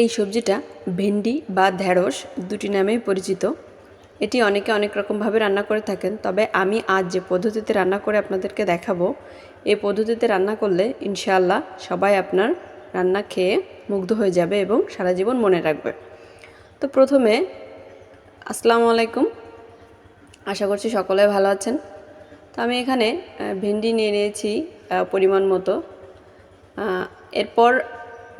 এই সবজিটা ভেন্ডি বা ঢ্যাঁড়স দুটি নামেই পরিচিত। এটি অনেকে অনেক রকমভাবে রান্না করে থাকেন, তবে আমি আজ যে পদ্ধতিতে রান্না করে আপনাদেরকে দেখাবো এই পদ্ধতিতে রান্না করলে ইনশাআল্লাহ সবাই আপনার রান্না খেয়ে মুগ্ধ হয়ে যাবে এবং সারা জীবন মনে রাখবে। তো প্রথমে, আসসালামু আলাইকুম। আশা করছি সকলে ভালো আছেন। তো আমি এখানে ভেন্ডি নিয়ে নিয়েছি পরিমাণ মতো। এরপর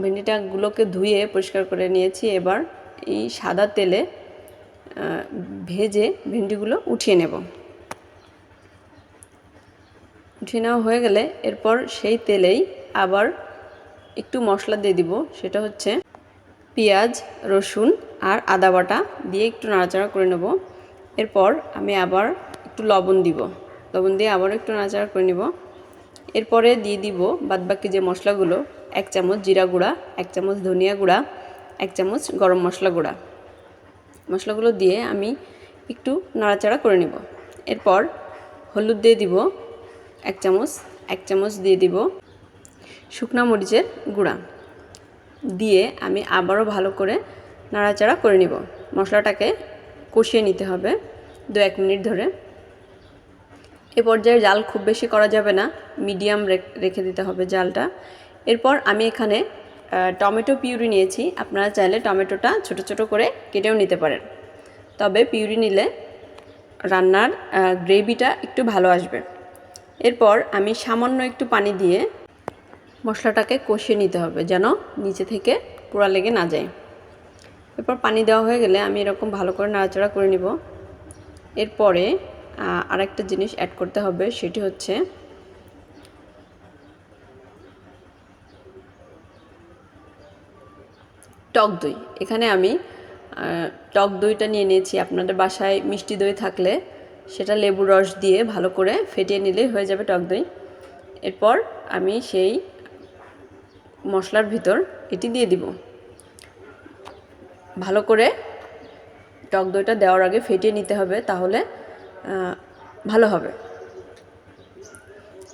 ভেন্ডিটাগুলোকে ধুয়ে পরিষ্কার করে নিয়েছি। এবার এই সাদা তেলে ভেজে ভেন্ডিগুলো উঠিয়ে নেব। উঠিয়ে নেওয়া হয়ে গেলে এরপর সেই তেলেই আবার একটু মশলা দিয়ে দিব। সেটা হচ্ছে পেঁয়াজ, রসুন আর আদা বাটা দিয়ে একটু নাড়াচাড়া করে নেব। এরপর আমি আবার একটু লবণ দিব। লবণ দিয়ে আবার একটু নাড়াচাড়া করে নেব। এরপরে দিয়ে দিব বাদবাকি যে মশলাগুলো এক চামচ জিরা গুঁড়া, এক চামচ ধনিয়া গুঁড়া, এক চামচ গরম মশলা গুঁড়া। মশলাগুলো দিয়ে আমি একটু নাড়াচাড়া করে নিব। এরপর হলুদ দিয়ে দিব, এক চামচ এক চামচ দিয়ে দিব শুকনা মরিচের গুঁড়া। দিয়ে আমি আবারও ভালো করে নাড়াচাড়া করে নিব। মশলাটাকে কষিয়ে নিতে হবে দু এক মিনিট ধরে। এ পর্যায়ে জাল খুব বেশি করা যাবে না। মিডিয়াম রেখে দিতে হবে জালটা। এরপর আমি এখানে টমেটো পিউরি নিয়েছি। আপনারা চাইলে টমেটোটা ছোট ছোট করে কেটেও নিতে পারেন। তবে পিউরি নিলে রান্নার গ্রেভিটা একটু ভালো আসবে। এরপর আমি সামান্য একটু পানি দিয়ে মশলাটাকে কষিয়ে নিতে হবে যেন নিচে থেকে পোড়া লেগে না যায়। এরপর পানি দেওয়া হয়ে গেলে আমি এরকম ভালো করে নাড়াচাড়া করে নিব। এরপরে আরেকটা জিনিস অ্যাড করতে হবে, সেটি হচ্ছে টক দই। এখানে আমি টক দইটা নিয়ে নিয়েছি। আপনাদের বাসায় মিষ্টি দই থাকলে সেটা লেবু রস দিয়ে ভালো করে ফেটিয়ে নিলেই হয়ে যাবে টক দই। এরপর আমি সেই মশলার ভিতর এটি দিয়ে দিব। ভালো করে টক দইটা দেওয়ার আগে ফেটিয়ে নিতে হবে, তাহলে ভালো হবে।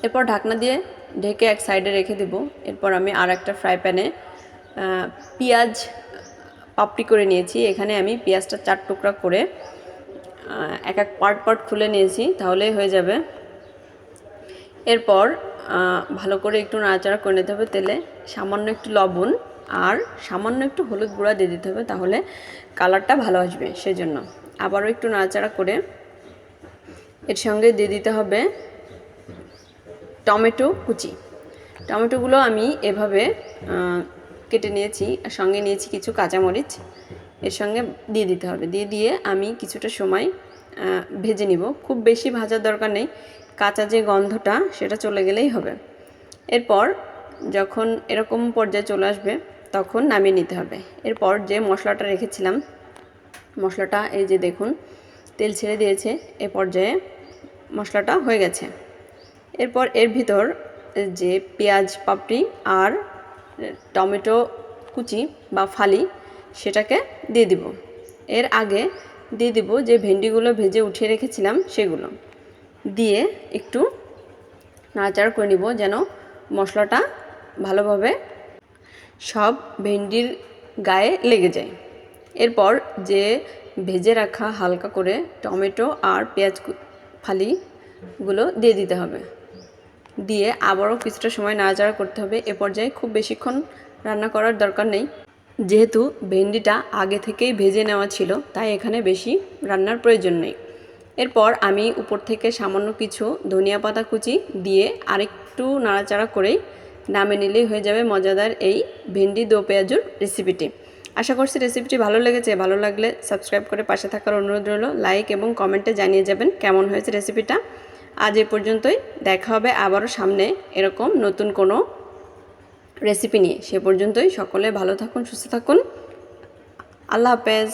এরপর ঢাকনা দিয়ে ঢেকে এক সাইডে রেখে দেব। এরপর আমি আর একটা ফ্রাই প্যানে পেঁয়াজ পাপড়ি করে নিয়েছি। এখানে আমি পেঁয়াজটা চার টুকরা করে এক এক পার্ট পার্ট খুলে নিয়েছি, তাহলেই হয়ে যাবে। এরপর ভালো করে একটু নাড়াচাড়া করে নিতে হবে তেলে, সামান্য একটু লবণ আর সামান্য একটু হলুদ গুঁড়া দিয়ে দিতে হবে, তাহলে কালারটা ভালো আসবে সেজন্য। আবারও একটু নাড়াচাড়া করে এর সঙ্গে দিয়ে দিতে হবে টমেটো কুচি। টমেটোগুলো আমি এভাবে কেটে নিয়েছি আর সঙ্গে নিয়েছি কিছু কাঁচামরিচ। এর সঙ্গে দিয়ে দিতে হবে। দিয়ে দিয়ে আমি কিছুটা সময় ভেজে নিব। খুব বেশি ভাজার দরকার নেই। কাঁচা যে গন্ধটা, সেটা চলে গেলেই হবে। এরপর যখন এরকম পর্যায়ে চলে আসবে, তখন নামিয়ে নিতে হবে। এরপর যে মশলাটা রেখেছিলাম, মশলাটা এই যে দেখুন, তেল ছেড়ে দিয়েছে, এ পর্যায়ে মশলাটা হয়ে গেছে। এরপর এর ভিতর যে পেঁয়াজ, পাপড়ি আর টমেটো কুচি বা ফালি সেটাকে দিয়ে দিব। এর আগে দিয়ে দিব যে ভেন্ডিগুলো ভেজে উঠিয়ে রেখেছিলাম সেগুলো। দিয়ে একটু নাড়াচাড়া করে নিব যেন মশলাটা ভালোভাবে সব ভেন্ডির গায়ে লেগে যায়। এরপর যে ভেজে রাখা হালকা করে টমেটো আর পেঁয়াজ ফালিগুলো দিয়ে দিতে হবে। দিয়ে আবারও কিছুটা সময় নাড়াচাড়া করতে হবে। এ পর্যায়ে খুব বেশিক্ষণ রান্না করার দরকার নেই। যেহেতু ভেন্ডিটা আগে থেকেই ভেজে নেওয়া ছিল, তাই এখানে বেশি রান্নার প্রয়োজন নেই। এরপর আমি উপর থেকে সামান্য কিছু ধনিয়া পাতা কুচি দিয়ে আরেকটু নাড়াচাড়া করেই নামে নিলেই হয়ে যাবে মজাদার এই ভেন্ডি দো পেঁয়াজুর রেসিপিটি। আশা করছি রেসিপিটি ভালো লেগেছে। ভালো লাগলে সাবস্ক্রাইব করে পাশে থাকার অনুরোধ রইল। লাইক এবং কমেন্টে জানিয়ে যাবেন কেমন হয়েছে রেসিপিটা। আজ এ পর্যন্তই। দেখা হবে আবারও সামনে এরকম নতুন কোনো রেসিপি নিয়ে। সে পর্যন্তই। সকলে ভালো থাকুন, সুস্থ থাকুন। আল্লাহ হাফেজ।